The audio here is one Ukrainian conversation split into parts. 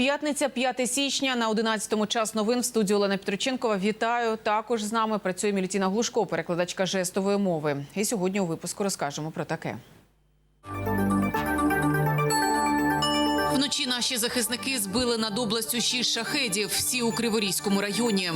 П'ятниця, 5 січня на 11-му час новин в студії Олена Петроченкова. Вітаю. Також з нами працює Мілітіна Глушко, перекладачка жестової мови. І сьогодні у випуску розкажемо про таке. Вночі наші захисники збили над областю шість шахедів. Всі у Криворізькому районі.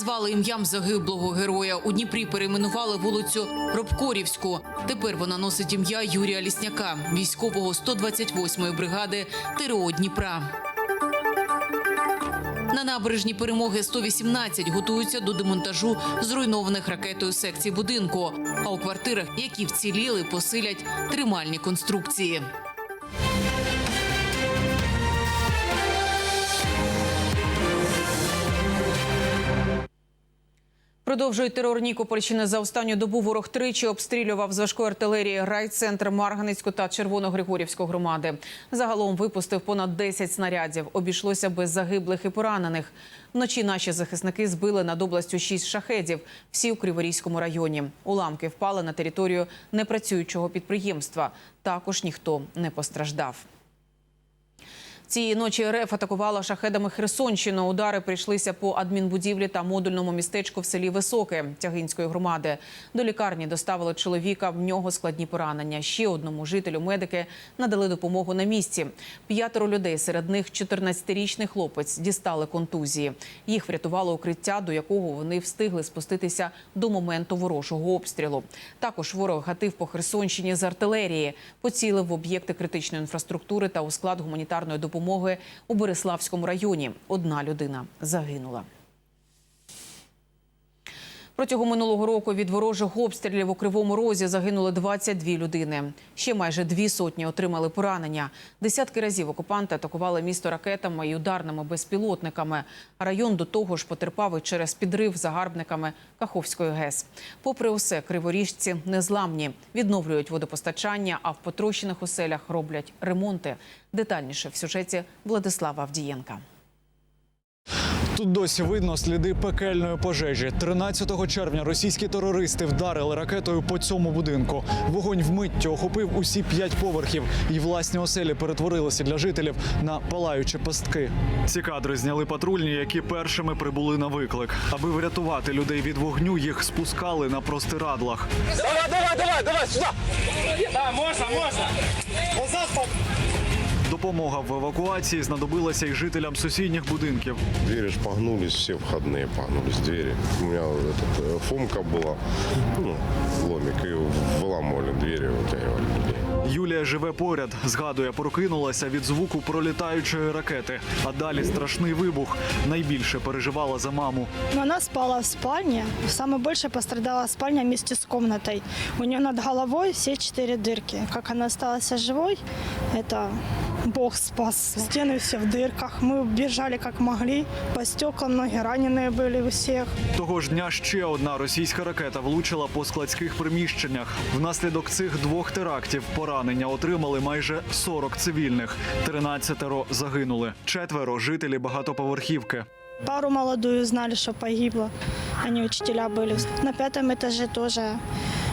Назвали ім'ям загиблого героя. У Дніпрі перейменували вулицю Робкорівську. Тепер вона носить ім'я Юрія Лісняка, військового 128-ї бригади ТРО Дніпра. На набережні перемоги 118 готуються до демонтажу зруйнованих ракетою секцій будинку. А у квартирах, які вціліли, посилять тримальні конструкції. Продовжують терор Нікопольщини. За останню добу ворог тричі обстрілював з важкої артилерії райцентр Марганецьку та Червоногригорівську громади. Загалом випустив понад 10 снарядів. Обійшлося без загиблих і поранених. Вночі наші захисники збили над областю 6 шахедів. Всі у Криворізькому районі. Уламки впали на територію непрацюючого підприємства. Також ніхто не постраждав. Цієї ночі РФ атакувала шахедами Херсонщину. Удари прийшлися по адмінбудівлі та модульному містечку в селі Високе Тягинської громади. До лікарні доставили чоловіка. В нього складні поранення. Ще одному жителю медики надали допомогу на місці. П'ятеро людей, серед них 14-річний хлопець, дістали контузії. Їх врятувало укриття, до якого вони встигли спуститися до моменту ворожого обстрілу. Також ворог гатив по Херсонщині з артилерії, поцілив в об'єкти критичної інфраструктури та у склад гуманітарної допомоги у Береславському районі. Одна людина загинула. Протягом минулого року від ворожих обстрілів у Кривому Розі загинули 22 людини. Ще майже дві сотні отримали поранення. Десятки разів окупанти атакували місто ракетами і ударними безпілотниками. Район до того ж потерпав і через підрив загарбниками Каховської ГЕС. Попри усе, криворіжці незламні, відновлюють водопостачання, а в потрощених оселях роблять ремонти. Детальніше в сюжеті Владислава Авдієнка. Тут досі видно сліди пекельної пожежі. 13 червня російські терористи вдарили ракетою по цьому будинку. Вогонь вмиттю охопив усі п'ять поверхів, і власні оселі перетворилися для жителів на палаючі пастки. Ці кадри зняли патрульні, які першими прибули на виклик. Аби врятувати людей від вогню, їх спускали на простирадлах. Давай, давай, давай, давай, сюда! Да, можно, можно! Назад, пап! Допомога в евакуації знадобилася й жителям сусідніх будинків. Двери ж погнулись, все входные погнулись двери. У меня вот этот, э, фомка была, ну, ломик, и выламывали двери, вытягивали людей. Юлія живе поряд. Згадує, прокинулася від звуку пролітаючої ракети. А далі страшний вибух. Найбільше переживала за маму. Но она спала в спальне. Самое больше пострадала спальня вместе с комнатой. У нее над головой все четыре дырки. Как она осталась живой, это Бог спас. Стены все в дырках. Мы бежали как могли. По стеклам многие раненые были у всех. Того ж дня ще одна російська ракета влучила по складських приміщеннях. Внаслідок цих двох терактів поранення отримали майже 40 цивільних. 13 загинули. Четверо жителі багатоповерхівки. Пару молодую знали, что погибла. Они учителя были. На пятом этаже тоже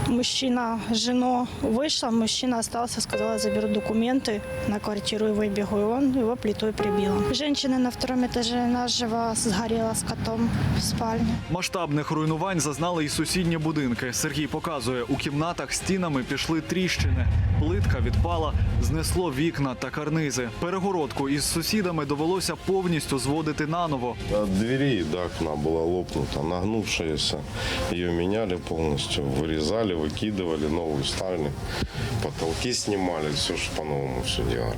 мужчина с женой вышла, мужчина остался, сказала, заберу документы на квартиру и выбегу. И он его плитой прибил. Женщина на втором этаже наживо сгорела с котом в спальне. Масштабних руйнувань зазнали і сусідні будинки. Сергій показує, у кімнатах стінами пішли тріщини. Плитка відпала, знесло вікна та карнизи. Перегородку із сусідами довелося повністю зводити наново. От двери до окна была лопнута, нагнувшаяся. Ее меняли полностью, вырезали, выкидывали, новую ставили. Потолки снимали, все же по-новому все делали.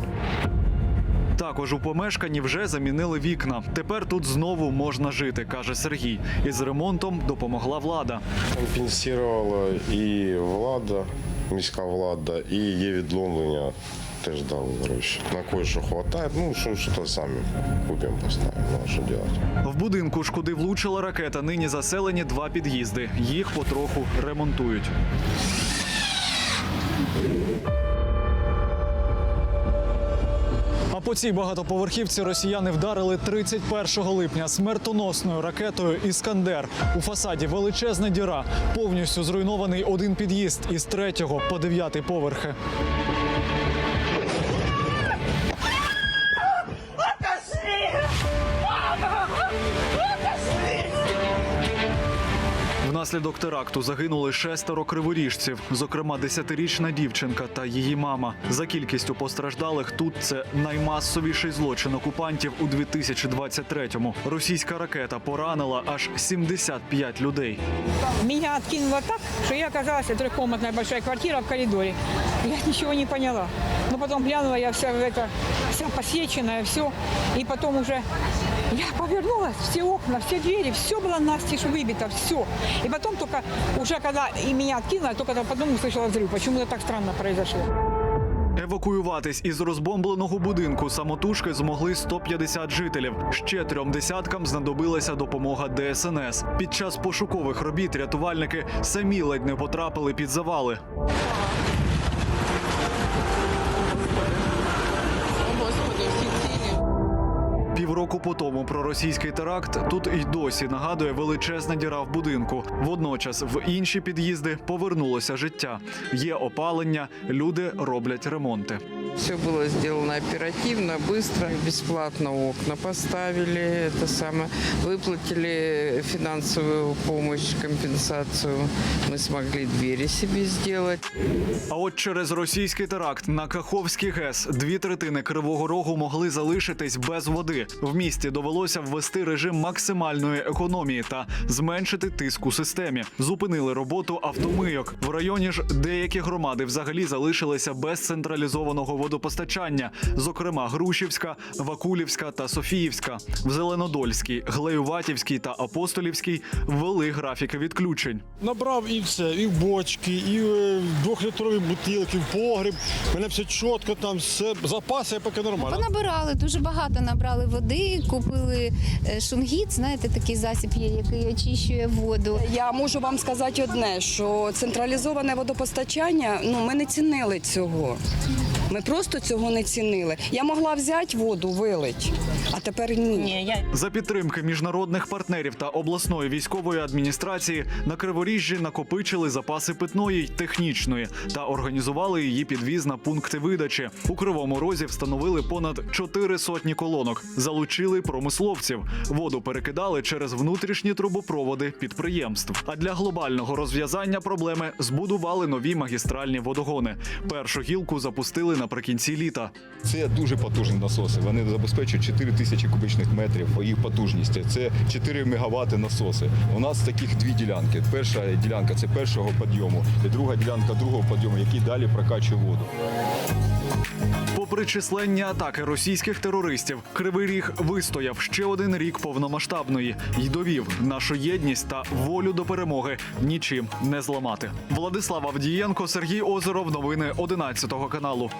Також у помешканні вже замінили вікна. Тепер тут знову можна жити, каже Сергій. Із ремонтом допомогла влада. Компенсувала і влада, міська влада, і є відломлення. Теж дали гроші. На кое-що хватает, ну що, що самі купимо, поставимо, ну, що делать. В будинку ж, куди влучила ракета, нині заселені два під'їзди. Їх потроху ремонтують. А по цій багатоповерхівці росіяни вдарили 31 липня смертоносною ракетою Іскандер. У фасаді величезна діра. Повністю зруйнований один під'їзд із третього по дев'ятий поверхи. Внаслідок теракту загинули шестеро криворіжців, зокрема десятирічна дівчинка та її мама. За кількістю постраждалих тут це наймасовіший злочин окупантів у 2023-му. Російська ракета поранила аж 75 людей. Меня откинуло так, что я оказалась трехкомнатная большая квартира в коридоре. Я ничего не поняла. Но потом глянула, я вся в это, вся посеченная, все. И потом уже я повернулась, все окна, все двери, все было настежь выбито, все. И потом только, уже когда и меня откинуло, только потом услышала взрыв. Почему-то так странно произошло. Евакуюватись із розбомбленого будинку самотужки змогли 150 жителів. Ще трьом десяткам знадобилася допомога ДСНС. Під час пошукових робіт рятувальники самі ледь не потрапили під завали. Півроку по тому про російський теракт тут і досі нагадує величезна діра в будинку. Водночас в інші під'їзди повернулося життя. Є опалення, люди роблять ремонти. Все было сделано оперативно, быстро, бесплатно окна поставили, это самое, выплатили финансовую помощь, компенсацию. Мы смогли двери себе сделать. А от через російський теракт на Каховський ГЕС дві третини Кривого Рогу могли залишитись без води. В місті довелося ввести режим максимальної економії та зменшити тиск у системі. Зупинили роботу автомийок. В районі ж деякі громади взагалі залишилися без централізованого водопостачання, зокрема Грушівська, Вакулівська та Софіївська. В Зеленодольській, Глеюватівській та Апостолівській ввели графіки відключень. Набрав і все, і в бочки, і в двохлітрові бутилки, в погріб. У мене все чітко, там все, запаси поки нормально. Понабирали дуже багато набрали води, купили е, шунгіт, знаєте, такий засіб є, який очищує воду. Я можу вам сказати одне, що централізоване водопостачання, ну ми не цінили цього. Ми просто цього не цінили. Я могла взяти воду, вилить, а тепер ні. За підтримки міжнародних партнерів та обласної військової адміністрації на Криворіжжі накопичили запаси питної й технічної та організували її підвіз на пункти видачі. У кривому розі встановили понад чотири сотні колонок, залучили промисловців. Воду перекидали через внутрішні трубопроводи підприємств. А для глобального розв'язання проблеми збудували нові магістральні водогони. Першу гілку запустили наприкінці літа. Це дуже потужні насоси. Вони забезпечують 4 тисячі кубічних метрів їх потужності. Це 4 мегавати насоси. У нас таких дві ділянки. Перша ділянка це першого підйому, і друга ділянка другого підйому, який далі прокачує воду. Попри численні атаки російських терористів, Кривий Ріг вистояв ще один рік повномасштабної і довів нашу єдність та волю до перемоги нічим не зламати. Владислав Авдієнко, Сергій Озеров. Новини 11 каналу.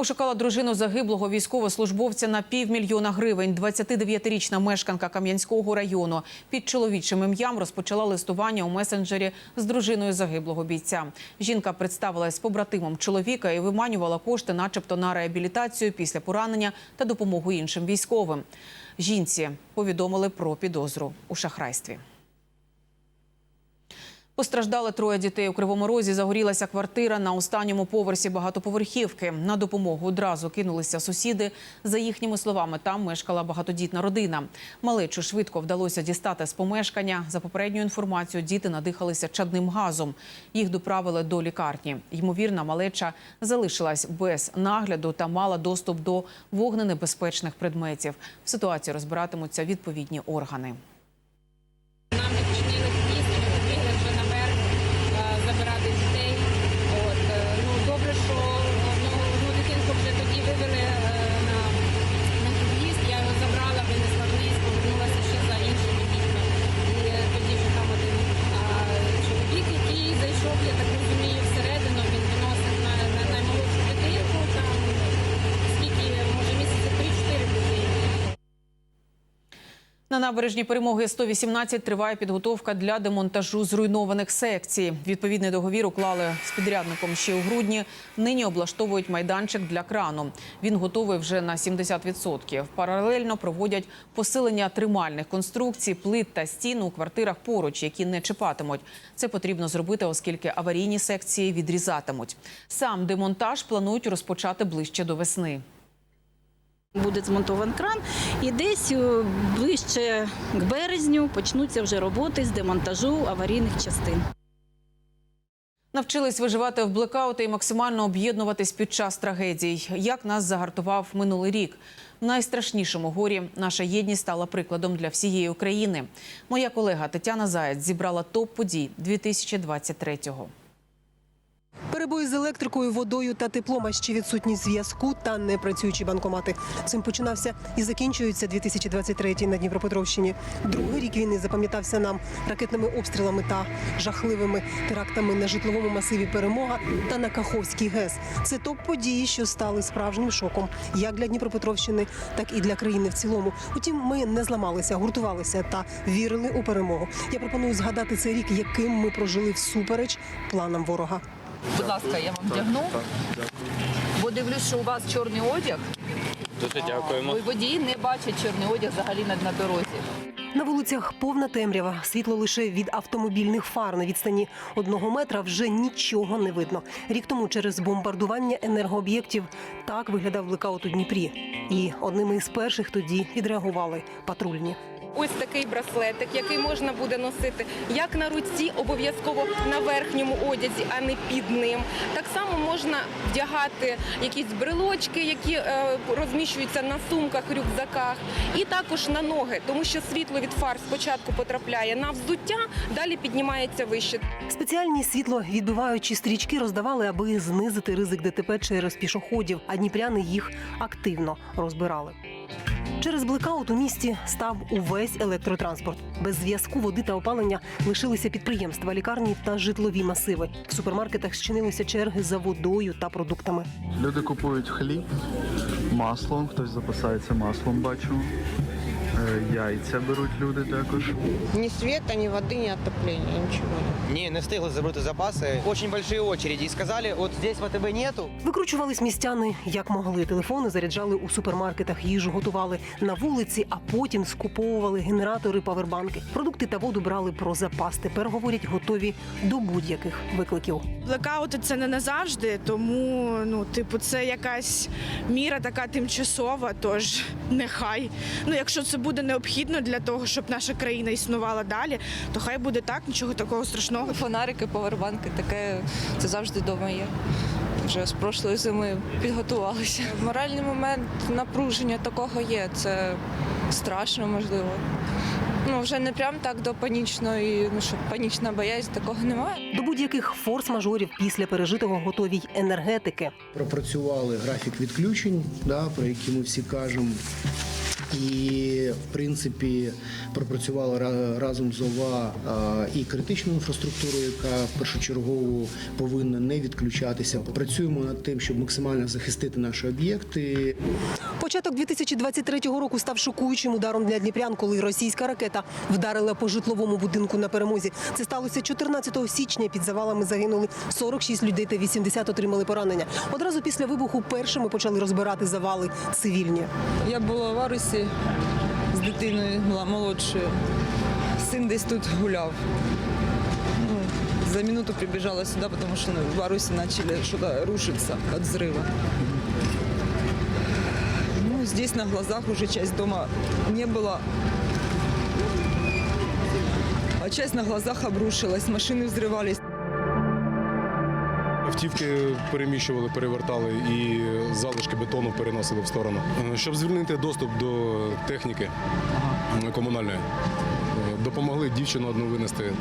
Ошукала дружину загиблого військовослужбовця на півмільйона гривень. 29-річна мешканка Кам'янського району під чоловічим ім'ям розпочала листування у месенджері з дружиною загиблого бійця. Жінка представилась побратимом чоловіка і виманювала кошти, начебто на реабілітацію після поранення та допомогу іншим військовим. Жінці повідомили про підозру у шахрайстві. Постраждали троє дітей у Кривому Розі. Загорілася квартира на останньому поверсі багатоповерхівки. На допомогу одразу кинулися сусіди. За їхніми словами, там мешкала багатодітна родина. Малечу швидко вдалося дістати з помешкання. За попередньою інформацією, діти надихалися чадним газом. Їх доправили до лікарні. Ймовірна, малеча залишилась без нагляду та мала доступ до вогненебезпечних предметів. В ситуації розбиратимуться відповідні органи. Нам відчинили під'їзд, ми побігли вже наверх е, забирати дітей. От, е, ну, добре, що одну, одну дитинку вже тоді вивели е, на, на під'їзд, я його забрала, винесла вниз, повернулася ще за іншими дітьми. І е, тоді вже там один а, чоловік, який зайшов, я так розумію, всередину, він виносив на, на наймолодшу дитинку, там скільки, може місяця 3-4 дитини. На набережній перемоги 118 триває підготовка для демонтажу зруйнованих секцій. Відповідний договір уклали з підрядником ще у грудні. Нині облаштовують майданчик для крану. Він готовий вже на 70%. Паралельно проводять посилення тримальних конструкцій, плит та стін у квартирах поруч, які не чіпатимуть. Це потрібно зробити, оскільки аварійні секції відрізатимуть. Сам демонтаж планують розпочати ближче до весни. Буде змонтований кран, і десь е, ближче к березню почнуться вже роботи з демонтажу аварійних частин. Навчились виживати в блекаути і максимально об'єднуватись під час трагедій. Як нас загартував минулий рік. В найстрашнішому горі наша єдність стала прикладом для всієї України. Моя колега Тетяна Заєць зібрала топ подій 2023-го. Перебої з електрикою, водою та теплом, а ще відсутність зв'язку та непрацюючі банкомати. Цим починався і закінчується 2023 на Дніпропетровщині. Другий рік війни запам'ятався нам ракетними обстрілами та жахливими терактами на житловому масиві Перемога та на Каховській ГЕС. Це топ події, що стали справжнім шоком як для Дніпропетровщини, так і для країни в цілому. Утім, ми не зламалися, гуртувалися та вірили у перемогу. Я пропоную згадати цей рік, яким ми прожили всупереч планам ворога. Будь ласка, я вам вдягну. Бо дивлюсь, що у вас чорний одяг. Дуже дякуємо. Водії не бачать чорний одяг взагалі на, на дорозі. На вулицях повна темрява, світло лише від автомобільних фар на відстані одного метра вже нічого не видно. Рік тому через бомбардування енергооб'єктів так виглядав блекаут у Дніпрі. І одними із перших тоді відреагували патрульні. Ось такий браслетик, який можна буде носити як на руці, обов'язково на верхньому одязі, а не під ним. Так само можна вдягати якісь брелочки, які е, розміщуються на сумках, рюкзаках, і також на ноги, тому що світло від фар спочатку потрапляє на взуття, далі піднімається вище. Спеціальні світло відбиваючі стрічки роздавали, аби знизити ризик ДТП через пішоходів, а дніпряни їх активно розбирали. Через блекаут у місті став увесь електротранспорт. Без зв'язку води та опалення лишилися підприємства, лікарні та житлові масиви. В супермаркетах зчинилися черги за водою та продуктами. Люди купують хліб, маслом, хтось запасається маслом, бачу. Е, Яйця беруть люди також. Ні світа, ні води, ні отоплення, нічого. Ні, не встигли забрати запаси. Очень большие очереди. І сказали, от здесь в АТБ нету. Викручувались містяни як могли. Телефони заряджали у супермаркетах, їжу готували на вулиці, а потім скуповували генератори, павербанки. Продукти та воду брали про запас. Тепер говорять, готові до будь-яких викликів. Блекаути це не назавжди, тому ну, типу, це якась міра така тимчасова, тож нехай. Ну, якщо це буде необхідно для того, щоб наша країна існувала далі, то хай буде так, нічого такого страшного. Фонарики, повербанки, таке це завжди вдома є. Вже з прошлої зими підготувалися. Моральний момент напруження такого є. Це страшно, можливо. Ну, вже не прям так до панічної, ну щоб панічна боязнь, такого немає. До будь-яких форс-мажорів після пережитого готові й енергетики. пропрацювали графік відключень, да, про які ми всі кажемо. І, в принципі, пропрацювали разом з ОВА і критичну інфраструктуру, яка першочергово повинна не відключатися. Працюємо над тим, щоб максимально захистити наші об'єкти. Початок 2023 року став шокуючим ударом для дніпрян, коли російська ракета вдарила по житловому будинку на перемозі. Це сталося 14 січня. Під завалами загинули 46 людей та 80 отримали поранення. Одразу після вибуху першими почали розбирати завали цивільні. Я була в Арусі з дитиною була молодшою. Син десь тут гуляв. Ну, за минуту прибежала сюда, потому что ну, в Арусе начали что-то рушиться от взрыва. Ну, здесь на глазах уже часть дома не было. А часть на глазах обрушилась, машины взрывались. Автівки переміщували, перевертали і залишки бетону переносили в сторону. Е, Щоб звільнити доступ до техніки комунальної, е, допомогли дівчину одну винести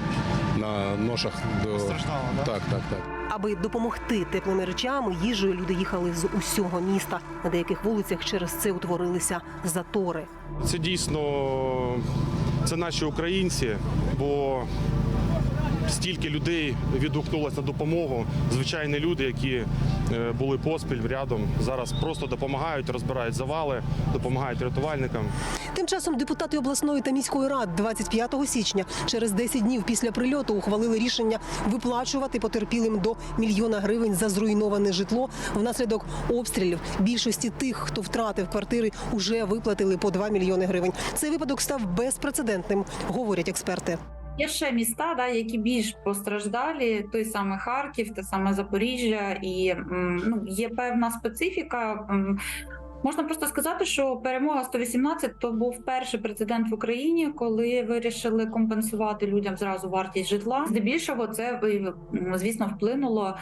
на ношах до так, так, так. Аби допомогти теплими речами, їжею люди їхали з усього міста. На деяких вулицях через це утворилися затори. Це дійсно це наші українці, бо стільки людей відгукнулося на допомогу. Звичайні люди, які е, були поспіль рядом, зараз просто допомагають, розбирають завали, допомагають рятувальникам. Тим часом депутати обласної та міської рад 25 січня, через 10 днів після прильоту, ухвалили рішення виплачувати потерпілим до мільйона гривень за зруйноване житло. Внаслідок обстрілів більшості тих, хто втратив квартири, уже виплатили по 2 мільйони гривень. Цей випадок став безпрецедентним, говорять експерти. Є ще міста, да, які більш постраждалі, той самий Харків, те саме Запоріжжя, і ну, є певна специфіка. Можна просто сказати, що перемога 118 то був перший прецедент в Україні, коли вирішили компенсувати людям зразу вартість житла. Здебільшого це м, звісно вплинуло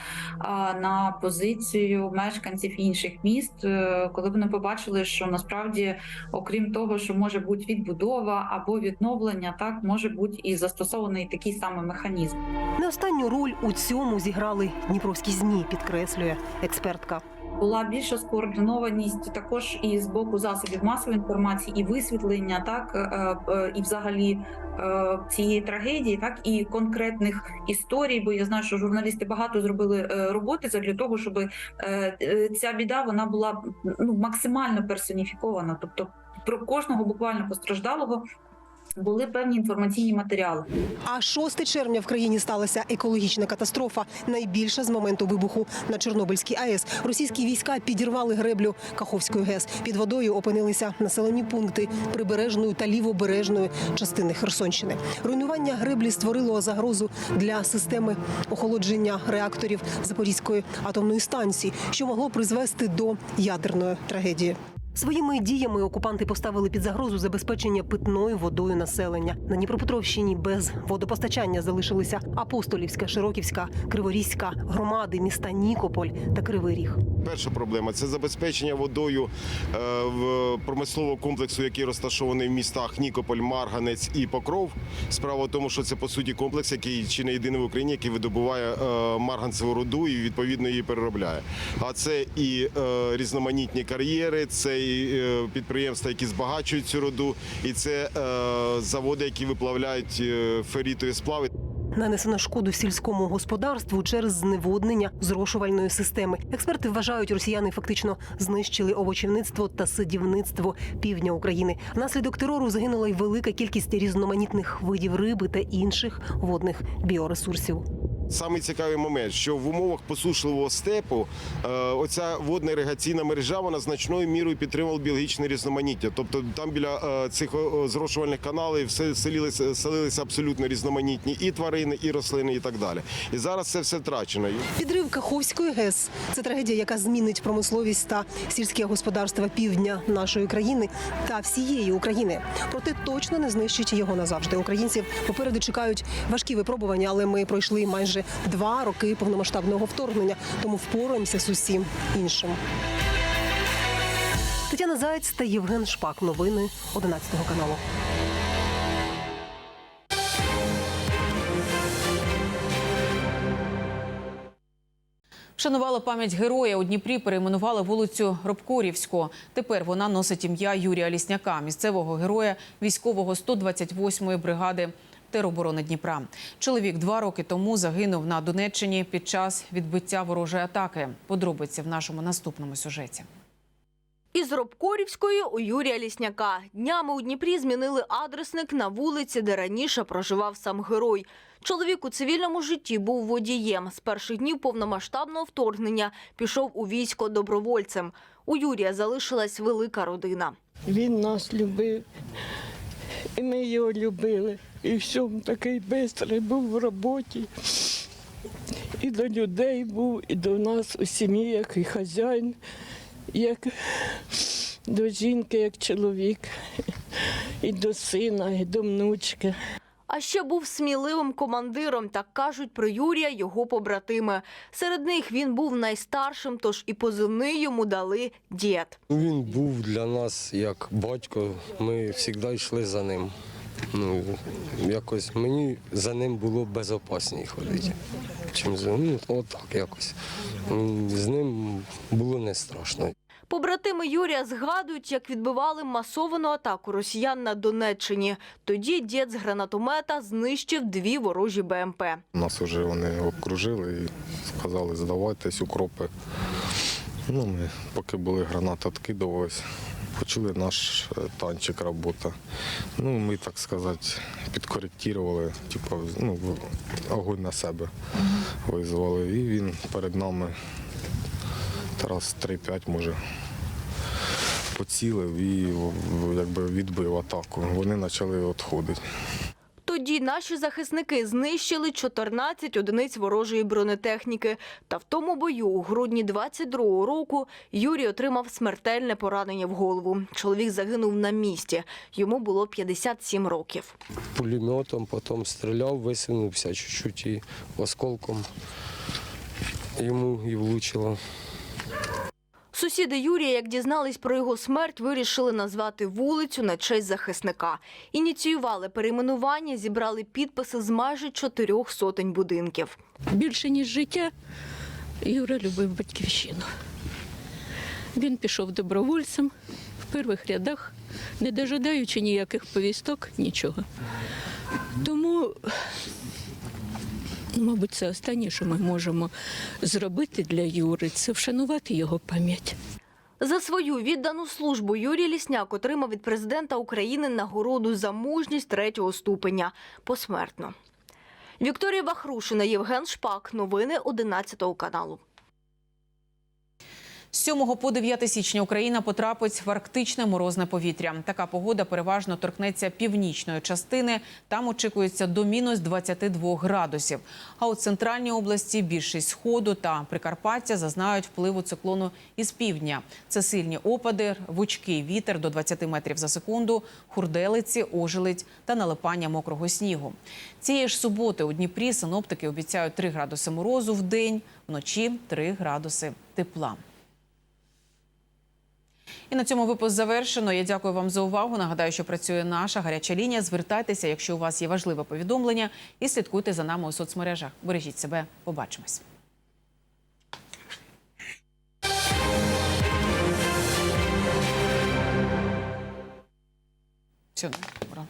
на позицію мешканців інших міст, е, коли вони побачили, що насправді, окрім того, що може бути відбудова або відновлення, так може бути і застосований такий самий механізм. Не останню роль у цьому зіграли дніпровські змі, підкреслює експертка. Була більша скоординованість також і з боку засобів масової інформації, і висвітлення, так е, е, і взагалі е, цієї трагедії, так і конкретних історій. Бо я знаю, що журналісти багато зробили роботи для того, щоб ця біда вона була ну максимально персоніфікована, тобто про кожного буквально постраждалого. Були певні інформаційні матеріали. А 6 червня в країні сталася екологічна катастрофа, найбільша з моменту вибуху на Чорнобильській АЕС. Російські війська підірвали греблю Каховської ГЕС. Під водою опинилися населені пункти прибережної та лівобережної частини Херсонщини. Руйнування греблі створило загрозу для системи охолодження реакторів Запорізької атомної станції, що могло призвести до ядерної трагедії. Своїми діями окупанти поставили під загрозу забезпечення питною водою населення. На Дніпропетровщині без водопостачання залишилися Апостолівська, Широківська, Криворізька громади, міста Нікополь та Кривий Ріг. Перша проблема це забезпечення водою е, в промислового комплексу, який розташований в містах Нікополь, Марганець і Покров. Справа в тому, що це по суті комплекс, який чи не єдиний в Україні, який видобуває е, марганцеву руду і відповідно її переробляє. А це і е, різноманітні кар'єри, це е, підприємства, які збагачують цю руду, і це е, заводи, які виплавляють е, ферітові сплави. Нанесено шкоду сільському господарству через зневоднення зрошувальної системи. Експерти вважають, росіяни фактично знищили овочівництво та садівництво півдня України. Внаслідок терору загинула й велика кількість різноманітних видів риби та інших водних біоресурсів. Самий цікавий момент, що в умовах посушливого степу е, оця водна іригаційна мережа вона значною мірою підтримувала біологічне різноманіття. Тобто там біля е, цих е, зрошувальних каналів все селилися, селилися абсолютно різноманітні і тварини, і рослини, і так далі. І зараз це все втрачено. Підрив Каховської ГЕС це трагедія, яка змінить промисловість та сільське господарство півдня нашої країни та всієї України. Проте точно не знищить його назавжди. Українців попереду чекають важкі випробування, але ми пройшли майже два роки повномасштабного вторгнення, тому впораємося з усім іншим. Тетяна Заєць та Євген Шпак. Новини 11 каналу. Вшанували пам'ять героя у Дніпрі. Перейменували вулицю Робкорівську. Тепер вона носить ім'я Юрія Лісняка, місцевого героя військового 128-ї бригади тероборони Дніпра. Чоловік два роки тому загинув на Донеччині під час відбиття ворожої атаки. Подробиці в нашому наступному сюжеті. Із Робкорівської у Юрія Лісняка. Днями у Дніпрі змінили адресник на вулиці, де раніше проживав сам герой. Чоловік у цивільному житті був водієм. З перших днів повномасштабного вторгнення пішов у військо добровольцем. У Юрія залишилась велика родина. Він нас любив, і ми його любили. І всьому такий бистрий був в роботі. І до людей був, і до нас у сім'ї, як і хазяїн, як до жінки, як чоловік, і до сина, і до внучки. А ще був сміливим командиром, так кажуть про Юрія його побратими. Серед них він був найстаршим, тож і позивний йому дали дід. Він був для нас як батько, ми завжди йшли за ним. Ну, якось мені за ним було безпечніше ходити. Чим за ну, отак якось. З ним було не страшно. Юрія згадують, як відбивали масовану атаку росіян на Донеччині. Тоді дід з гранатомета знищив дві ворожі БМП. Нас вже вони окружили і сказали, здавайтесь, укропи. Ну, ми, поки були гранати, відкидувалися, почали наш е, танчик робота. Ну, ми, так сказати, підкоректували, типу, ну, огонь на себе визвали. І він перед нами раз 3-5 може поцілив і якби відбив атаку. Вони почали відходити. Тоді наші захисники знищили 14 одиниць ворожої бронетехніки. Та в тому бою у грудні 22-го року Юрій отримав смертельне поранення в голову. Чоловік загинув на місці. Йому було 57 років. Пулеметом потім стріляв, висунувся чуть-чуть і осколком йому і влучило. Сусіди Юрія, як дізнались про його смерть, вирішили назвати вулицю на честь захисника. Ініціювали перейменування, зібрали підписи з майже чотирьох сотень будинків. Більше ніж життя, Юра любив батьківщину. Він пішов добровольцем в перших рядах, не дожидаючи ніяких повісток, нічого. Тому, мабуть, це останнє, що ми можемо зробити для Юри, це вшанувати його пам'ять. За свою віддану службу Юрій Лісняк отримав від президента України нагороду за мужність третього ступеня посмертно. Вікторія Вахрушина, Євген Шпак. Новини 11 каналу. З 7 по 9 січня Україна потрапить в арктичне морозне повітря. Така погода переважно торкнеться північної частини. Там очікується до мінус 22 градусів. А у центральній області більшість сходу та Прикарпаття зазнають впливу циклону із півдня. Це сильні опади, вучкий вітер до 20 метрів за секунду, хурделиці, ожеледь та налипання мокрого снігу. Цієї ж суботи у Дніпрі синоптики обіцяють 3 градуси морозу в день, вночі 3 градуси тепла. І на цьому випуск завершено. Я дякую вам за увагу. Нагадаю, що працює наша гаряча лінія. Звертайтеся, якщо у вас є важливе повідомлення, і слідкуйте за нами у соцмережах. Бережіть себе. Побачимось. Все, добре.